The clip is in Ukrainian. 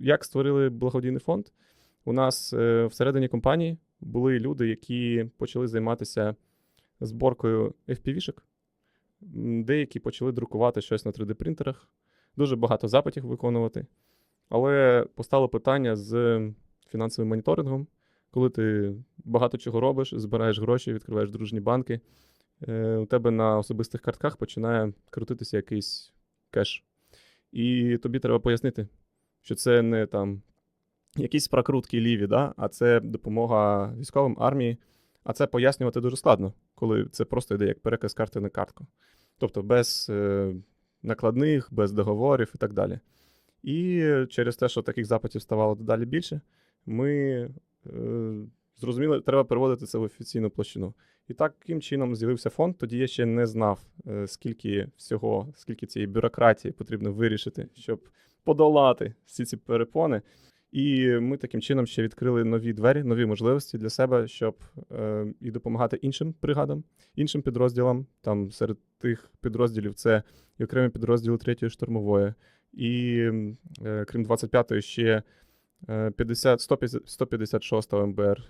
як створили благодійний фонд? У нас е, всередині компанії були люди, які почали займатися зборкою FPV-шок. Деякі почали друкувати щось на 3D-принтерах, дуже багато запитів виконувати. Але постало питання з фінансовим моніторингом, коли ти багато чого робиш, збираєш гроші, відкриваєш дружні банки. е, У тебе на особистих картках починає крутитися якийсь кеш. І тобі треба пояснити, що це не там якісь прокрутки ліві, да? а це допомога військовим армії. А це пояснювати дуже складно, коли це просто йде як переказ карти на картку. Тобто без е, накладних, без договорів і так далі. І через те, що таких запитів ставало дедалі більше, ми е, зрозуміли, треба переводити це в офіційну площину. І таким чином з'явився фонд. Тоді я ще не знав, е, скільки всього, скільки цієї бюрократії потрібно вирішити, щоб подолати всі ці перепони. І ми таким чином ще відкрили нові двері, нові можливості для себе, щоб е, і допомагати іншим бригадам, іншим підрозділам. Там серед тих підрозділів це і окремі підрозділи 3-ї штурмової, і е, крім 25-ї, ще е, 50, 150, 156 МБР,